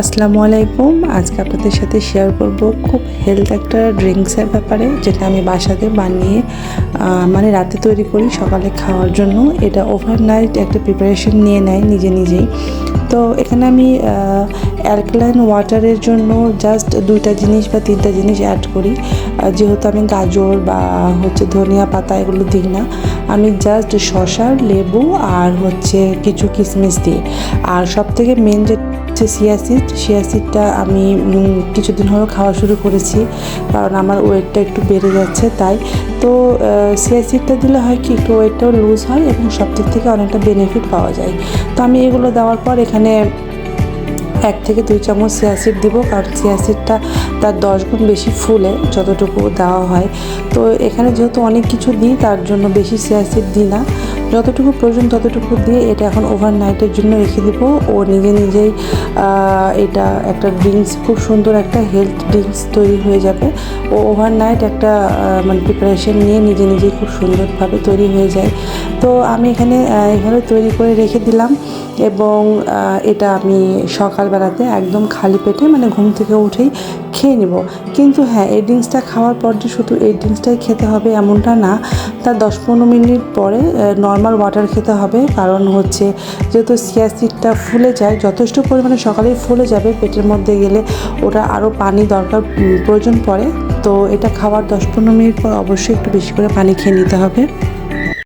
আসসালামু আলাইকুম। আজকে আপনাদের সাথে শেয়ার করব খুব হেলথ একটা ড্রিঙ্কসের ব্যাপারে, যেটা আমি বাসাতে বানিয়ে মানে রাতে তৈরি করি সকালে খাওয়ার জন্য। এটা ওভারনাইট একটা প্রিপারেশন নিয়ে নেয় নিজে নিজেই। তো এখানে আমি অ্যালকালাইন ওয়াটারের জন্য জাস্ট দুইটা জিনিস বা তিনটা জিনিস অ্যাড করি। যেহেতু আমি গাজর বা হচ্ছে ধনিয়া পাতা এগুলো দিই না, আমি জাস্ট শশার লেবু আর হচ্ছে কিছু কিশমিশ দিই। আর সব থেকে মেন যে হচ্ছে সিয়াসিড সিয়াসিডটা আমি কিছুদিন হলো খাওয়া শুরু করেছি, কারণ আমার ওয়েটটা একটু বেড়ে যাচ্ছে তাই। তো সিয়াসিডটা দিলে হয় কি, একটু ওয়েটটাও লুজ হয় এবং সব দিক থেকে অনেকটা বেনিফিট পাওয়া যায়। তো আমি এগুলো দেওয়ার পর এখানে এক থেকে দুই চামচ সিয়াসিড দিব, কারণ সিয়াসিডটা তার দশ গুণ বেশি ফুলে যতটুকু দেওয়া হয়। তো এখানে যেহেতু অনেক কিছু দিই, তার জন্য বেশি সিয়াসিড দিই না। যতটুকু প্রয়োজন ততটুকু দিয়ে এটা এখন ওভারনাইটের জন্য রেখে দেবো। ও নিজে নিজেই এটা একটা ড্রিঙ্কস খুব সুন্দর একটা হেলথ ড্রিঙ্কস তৈরি হয়ে যাবে। ও ওভারনাইট একটা মানে প্রিপারেশন নিয়ে নিজে নিজেই খুব সুন্দরভাবে তৈরি হয়ে যায়। তো আমি এখানে এভাবে তৈরি করে রেখে দিলাম। এবং এটা আমি সকালবেলাতে একদম খালি পেটে মানে ঘুম থেকে উঠেই খেয়ে নিব। কিন্তু হ্যাঁ এই ড্রিঙ্কসটা খাওয়ার পর যে শুধু এই ড্রিঙ্কসটাই খেতে হবে এমনটা না তার দশ পনেরো মিনিট পরে নর্মাল ওয়াটার খেতে হবে। কারণ হচ্ছে যেহেতু সিয়াসিডটা ফুলে যায়, যথেষ্ট পরিমাণে সকালেই ফুলে যাবে, পেটের মধ্যে গেলে ওটা আরও পানি দরকার প্রয়োজন পড়ে। তো এটা খাওয়ার দশ পনেরো মিনিট পর অবশ্যই একটু বেশি করে পানি খেয়ে নিতে হবে।